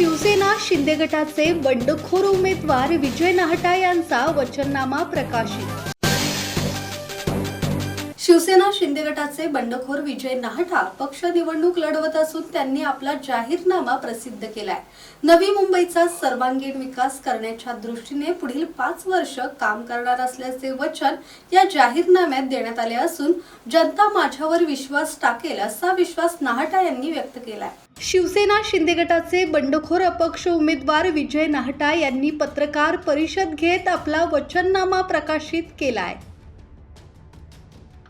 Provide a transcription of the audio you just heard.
शिवसेना शिंदे गटाचे बंडखोर उमेदवार विजय नाहटा यांचा वचननामा प्रकाशित. शिवसेना शिंदे गटाचे बंडखोर विजय नाहटा पक्ष निवडणूक लढवत असून त्यांनी आपला जाहीरनामा प्रसिद्ध केलाय. नवी मुंबईचा सर्वांगीण विकास करण्याच्या दृष्टीने पुढील पाच वर्ष काम करणार असल्याचे वचन या जाहीरनाम्यात देण्यात आले असून जनता माझ्यावर विश्वास टाकेल असा विश्वास नाहटा यांनी व्यक्त केलाय. शिवसेना शिंदे गटाचे बंडखोर अपक्ष उमेदवार विजय नाहटा यांनी पत्रकार परिषद घेत आपला वचननामा प्रकाशित केलाय.